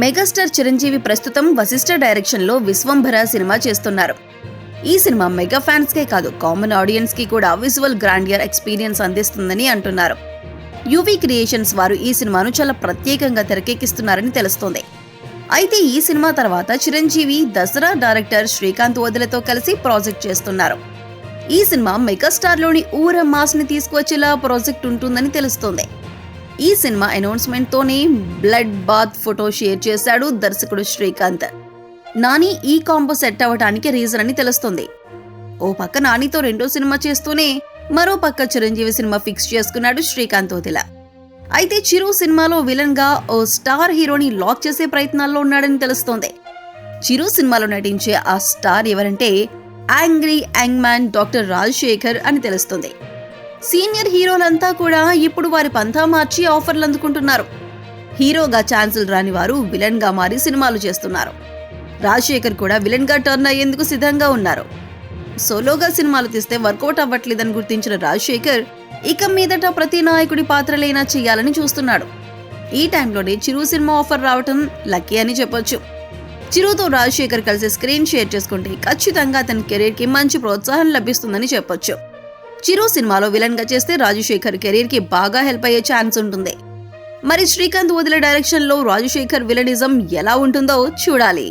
Megastar Chiranjeevi ప్రస్తుతం వశిష్ఠ డైరెక్షన్లో Vishwambhara cinema చేస్తున్నారు. ఈ సినిమా మెగా ఫ్యాన్స్కే కాదు కామన్ ఆడియన్స్కి కూడా విజువల్ గ్రాండియర్ ఎక్స్పీరియన్స్ అందిస్తుందని అంటున్నారు. యువీ క్రియేషన్స్ వారు ఈ సినిమాను చాలా ప్రత్యేకంగా తెరకెక్కిస్తున్నారని తెలుస్తోంది. అయితే ఈ సినిమా తర్వాత చిరంజీవి దసరా డైరెక్టర్ శ్రీకాంత్ వదిలతో కలిసి ప్రాజెక్ట్ చేస్తున్నారు. ఈ సినిమా మెగాస్టార్లోని ఊర మాస్ని తీసుకువచ్చేలా ప్రాజెక్ట్ ఉంటుందని తెలుస్తోంది. ఈ సినిమా అనౌన్స్మెంట్ తోనే బ్లడ్ బాత్ ఫోటో షేర్ చేశాడు దర్శకుడు శ్రీకాంత్. నాని ఈ కాంబో సెట్ అవ్వడానికి రీజన్ అని తెలుస్తుంది. ఓ పక్క నానితో రెండో సినిమా చేస్తూనే మరో పక్క చిరంజీవి సినిమా ఫిక్స్ చేసుకున్నాడు శ్రీకాంత్ ఓతిల అయితే చిరు సినిమాలో విలన్గా ఓ స్టార్ హీరోని లాక్ చేసే ప్రయత్నాల్లో ఉన్నాడని తెలుస్తోంది. చిరు సినిమాలో నటించే ఆ స్టార్ ఎవరంటే angry young man doctor Rajasekhar అని తెలుస్తుంది. సీనియర్ హీరోలంతా కూడా ఇప్పుడు వారి పంతా మార్చి ఆఫర్లు అందుకుంటున్నారు. హీరోగా ఛాన్సులు రాని వారు విలన్గా మారి సినిమాలు చేస్తున్నారు. రాజశేఖర్ కూడా విలన్గా టర్న్ అయ్యేందుకు సిద్ధంగా ఉన్నారు. సోలోగా సినిమాలు తీస్తే వర్కౌట్ అవ్వట్లేదని గుర్తించిన రాజశేఖర్ ఇక మీదట ప్రతి నాయకుడి పాత్రలైనా చేయాలని చూస్తున్నాడు. ఈ టైంలోనే చిరు సినిమా ఆఫర్ రావటం లక్కీ అని చెప్పొచ్చు. చిరుతో రాజశేఖర్ కలిసి స్క్రీన్ షేర్ చేసుకుంటే ఖచ్చితంగా అతని కెరీర్కి మంచి ప్రోత్సాహం లభిస్తుందని చెప్పొచ్చు. చిరు సినిమాలో విలన్గా చేస్తే రాజశేఖర్ కెరీర్కి బాగా హెల్ప్ అయ్యే ఛాన్స్ ఉంటుంది. మరి శ్రీకాంత్ వదిలే డైరెక్షన్లో రాజశేఖర్ విలనిజం ఎలా ఉంటుందో చూడాలి.